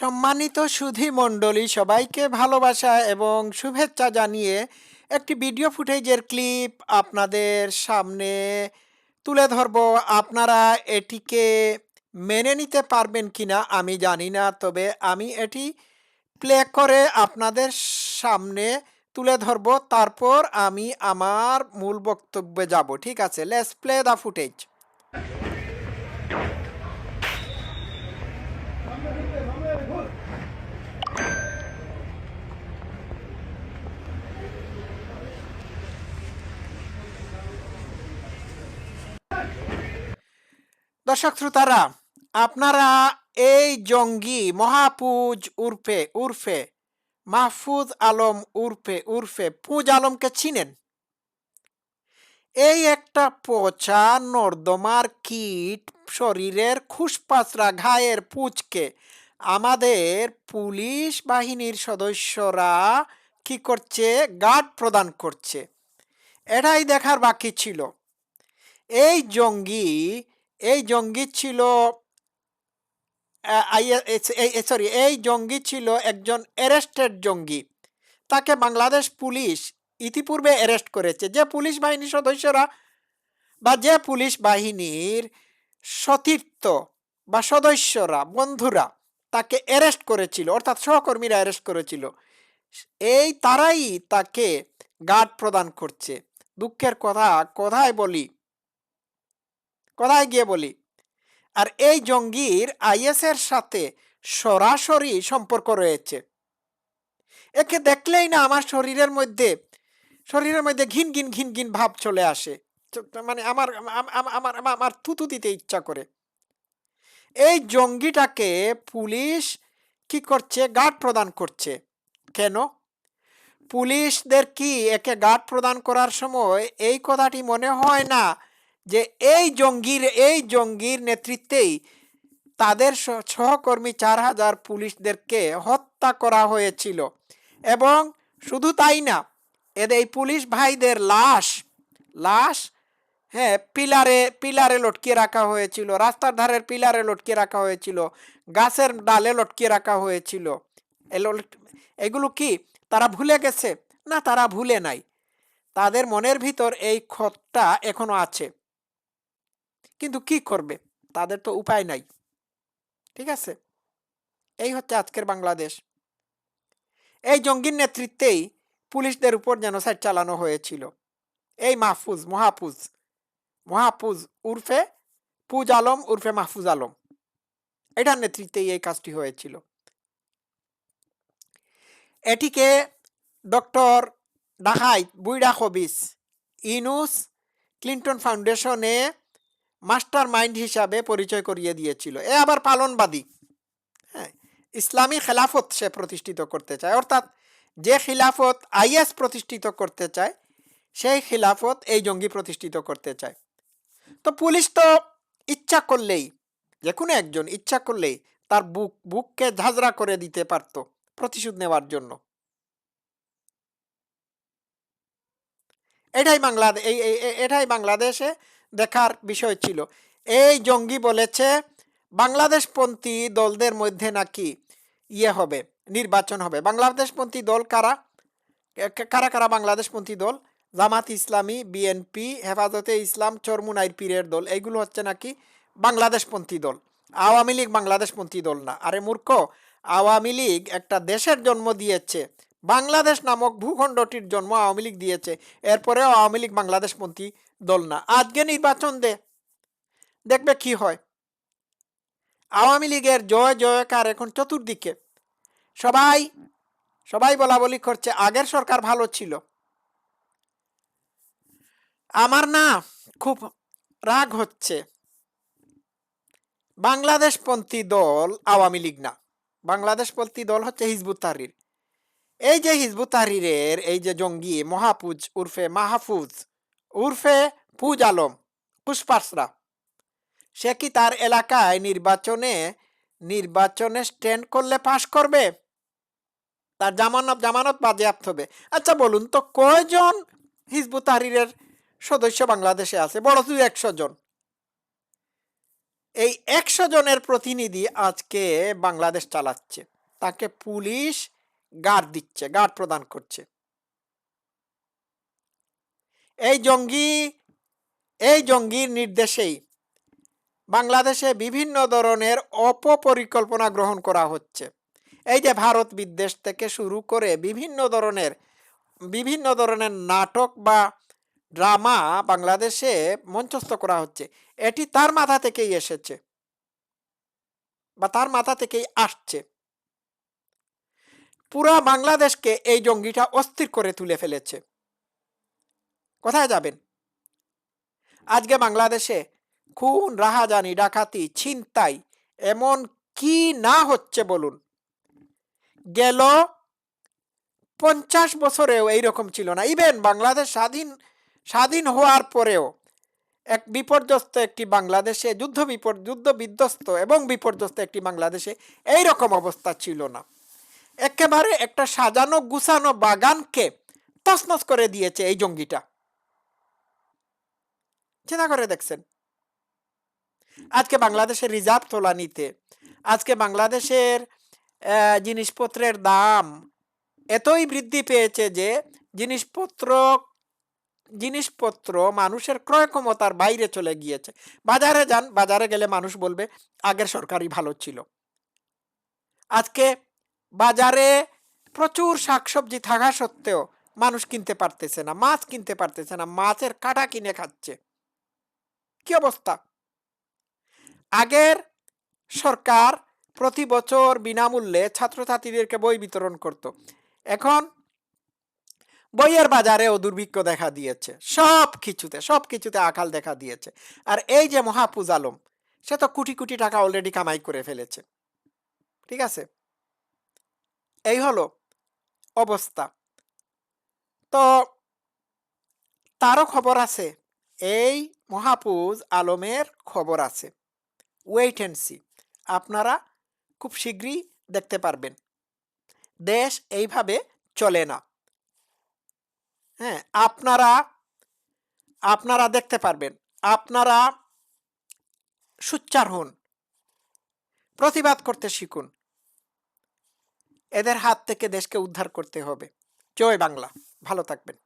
সম্মানিত সুধী মণ্ডলী সবাইকে ভালোবাসা এবং শুভেচ্ছা জানিয়ে একটি ভিডিও ফুটেজের ক্লিপ আপনাদের সামনে তুলে ধরব। আপনারা এটিকে মেনে নিতে পারবেন কিনা আমি জানি না, তবে আমি এটি প্লে করে আপনাদের সামনে তুলে ধরব। তারপর আমি আমার মূল বক্তব্যে যাব। ঠিক আছে লেটস প্লে দ্য ফুটেজ দর্শক শ্রোতারা, আপনারা এই জঙ্গি মহাপুজ উর্ফে উর্ফে, মাহফুজ আলম উর্ফে উর্ফে পুজ আলমকে চিনেন? এই একটা পচা নর্দমার কীট শরীরের খুশপাচরা ঘায়ের পুচকে আমাদের পুলিশ বাহিনীর সদস্যরা কি করছে? গার্ড প্রদান করছে। এটাই দেখার বাকি ছিল। এই জঙ্গি এই জঙ্গি ছিল সরি এই জঙ্গি ছিল একজন অ্যারেস্টেড জঙ্গি। তাকে বাংলাদেশ পুলিশ ইতিপূর্বে অ্যারেস্ট করেছে। যে পুলিশ বাহিনীর সদস্যরা বা যে পুলিশ বাহিনীর সতীর্থ বা সদস্যরা, বন্ধুরা তাকে অ্যারেস্ট করেছিল, অর্থাৎ সহকর্মীরা অ্যারেস্ট করেছিল। এই তারাই তাকে গার্ড প্রদান করছে। দুঃখের কথা, কোথায় বলি কোথায় গিয়ে বলি, আর এই জঙ্গির আইএসের সাথে সরাসরি সম্পর্ক রয়েছে। একে দেখলেই না আমার শরীরের মধ্যে শরীরের মধ্যে ঘিন ঘিন ঘিন ঘিন ভাব চলে আসে। মানে আমার আমার আমার থুতু দিতে ইচ্ছা করে। এই জঙ্গিটাকে পুলিশ কি করছে? গার্ড প্রদান করছে। কেন? পুলিশদের কি একে গার্ড প্রদান করার সময় এই কথাটি মনে হয় না যে এই জঙ্গির এই জঙ্গির নেতৃত্বেই তাদের সহকর্মী চার হাজার পুলিশদেরকে হত্যা করা হয়েছিল। এবং শুধু তাই না, এদের এই পুলিশ ভাইদের লাশ লাশ হ্যাঁ পিলারে পিলারে লটকিয়ে রাখা হয়েছিল। রাস্তার ধারের পিলারে লটকিয়ে রাখা হয়েছিল। গাছের ডালে লটকিয়ে রাখা হয়েছিল। এগুলো কি তারা ভুলে গেছে? না, তারা ভুলে নাই। তাদের মনের ভিতর এই ক্ষতটা এখনও আছে। কিন্তু কি করবে? তাদের তো উপায় নাই। ঠিক আছে? এই হচ্ছে আজকের বাংলাদেশ। এই জঙ্গির নেতৃত্বেই পুলিশদের উপর জেনোসাইড চালানো হয়েছিল। এই মাহফুজ, মহাফুজ মহাফুজ উর্ফে পুজ আলম উর্ফে মাহফুজ আলম। এটার নেতৃত্বেই এই কাজটি হয়েছিল। এটিকে ডক্টর ডাহাই বুইডা খবিস, ইনুস ক্লিন্টন ফাউন্ডেশনে মাস্টার মাইন্ড হিসাবে পরিচয় করিয়ে দিয়েছিল। এ আবার পালনবাদী। হ্যাঁ ইসলামী খেলাফত সে প্রতিষ্ঠিত করতে চায়। অর্থাৎ যে খিলাফত আইএস প্রতিষ্ঠিত করতে চায়, সেই খিলাফত এই জঙ্গি প্রতিষ্ঠিত করতে চায়। তো পুলিশ তো ইচ্ছা করলেই যে কোনো একজন ইচ্ছা করলেই তার বুক, বুককে ঝাঁঝরা করে দিতে পারত প্রতিশোধ নেওয়ার জন্য। এটাই বাংলাদেশ এই এটাই বাংলাদেশে দেখার বিষয় ছিল। এই জঙ্গি বলেছে, বাংলাদেশপন্থী দলদের মধ্যে নাকি ইয়ে হবে, নির্বাচন হবে। বাংলাদেশপন্থী দল কারা? কারা কারা বাংলাদেশপন্থী দল? জামাত ইসলামী, বিএনপি, হেফাজতে ইসলাম, চরমুনাইর পীরের দল। এইগুলো হচ্ছে নাকি বাংলাদেশপন্থী দল। আওয়ামী লীগ বাংলাদেশপন্থী দল না। আরে মূর্খ, আওয়ামী লীগ একটা দেশের জন্ম দিয়েছে। বাংলাদেশ নামক ভূখণ্ডটির জন্ম আওয়ামী লীগ দিয়েছে। এরপরেও আওয়ামী লীগ বাংলাদেশপন্থী দল না। আজকে নির্বাচন দে। দেখবে কি হয়? আওয়ামী লীগের জয় জয়কার এখন চতুর্দিকে। সবাই সবাই বলা বলি করছে, আগের সরকার ভালো ছিল। আমার না খুব রাগ হচ্ছে। বাংলাদেশপন্থী দল আওয়ামী লীগ না। বাংলাদেশপন্থী দল হচ্ছে হিজবুত তাহরির। এই যে হিজবুত তাহরিরের, এই যে জঙ্গি, মহাপুজ উর্ফে মাহফুজ, উর্ফে ফুজ আলম পুষ্পাসরা সে কি তার এলাকায় নির্বাচনে নির্বাচনে স্ট্যান্ড করলে পাশ করবে? তার জামানত জামানত বাজেয়াপ্ত হবে। আচ্ছা বলুন তো, কয়জন হিজবুত তাহরিরের সদস্য বাংলাদেশে আছে? বড় তুই একশো জন। এই একশো জনের প্রতিনিধি আজকে বাংলাদেশ চালাচ্ছে। তাকে পুলিশ গার্ড দিচ্ছে গার্ড প্রদান করছে। এই জঙ্গি, এই জঙ্গির নির্দেশেই বাংলাদেশে বিভিন্ন ধরনের অপপরিকল্পনা গ্রহণ করা হচ্ছে। এই যে ভারত বিদ্বেষ থেকে শুরু করে বিভিন্ন ধরনের বিভিন্ন ধরনের নাটক বা ড্রামা বাংলাদেশে মঞ্চস্থ করা হচ্ছে, এটি তার মাথা থেকেই এসেছে বা তার মাথা থেকেই আসছে। পুরা বাংলাদেশকে এই জঙ্গিটা অস্থির করে তুলে ফেলেছে। কোথায় যাবেন? আজকে বাংলাদেশে খুন, রাহাজানি, ডাকাতি, ছিনতাই এমন কি না হচ্ছে বলুন। গেল পঞ্চাশ বছরেও এইরকম ছিল না। ইভেন বাংলাদেশ স্বাধীন স্বাধীন হওয়ার পরেও এক বিপর্যস্ত একটি বাংলাদেশে, যুদ্ধ বিপর, যুদ্ধ বিধ্বস্ত এবং বিপর্যস্ত একটি বাংলাদেশে এই রকম অবস্থা ছিল না। একেবারে একটা সাজানো গুছানো বাগানকে তছনছ করে দিয়েছে এই জঙ্গিটা। চিন্তা করে দেখছেন? আজকে বাংলাদেশের রিজার্ভ তোলা নিতে, আজকে বাংলাদেশের জিনিসপত্রের দাম এতই বৃদ্ধি পেয়েছে যে জিনিসপত্র জিনিসপত্র মানুষের ক্রয় ক্ষমতার বাইরে চলে গিয়েছে। বাজারে যান, বাজারে গেলে মানুষ বলবে, আগের সরকারই ভালো ছিল। আজকে বাজারে প্রচুর শাকসবজি থাকা সত্ত্বেও মানুষ কিনতে পারতেছে না, মাছ কিনতে পারতেছে না, মাছের কাটা কিনে খাচ্ছে। কি অবস্থা? আগের সরকার প্রতি বছর বিনামূল্যে ছাত্রছাত্রীদেরকে বই বিতরণ করত। এখন বইয়ের বাজারেও দুর্ভিক্ষ দেখা দিয়েছে, সব কিছুতে সব কিছুতে আকাল দেখা দিয়েছে। আর এই যে মহাপুজ আলম, সে তো কোটি কোটি টাকা অলরেডি কামাই করে ফেলেছে। ঠিক আছে? এই হলো অবস্থা। তো তারও খবর আছে, এই মহাপুজ আলমের খবর আছে। ওয়েট অ্যান্ড সি আপনারা খুব শীঘ্রই দেখতে পারবেন। দেশ এইভাবে চলে না। হ্যাঁ আপনারা আপনারা দেখতে পারবেন, আপনারা সুচ্চার হন, প্রতিবাদ করতে শিখুন। এদের হাত থেকে দেশকে উদ্ধার করতে হবে। জয় বাংলা। ভালো থাকবেন।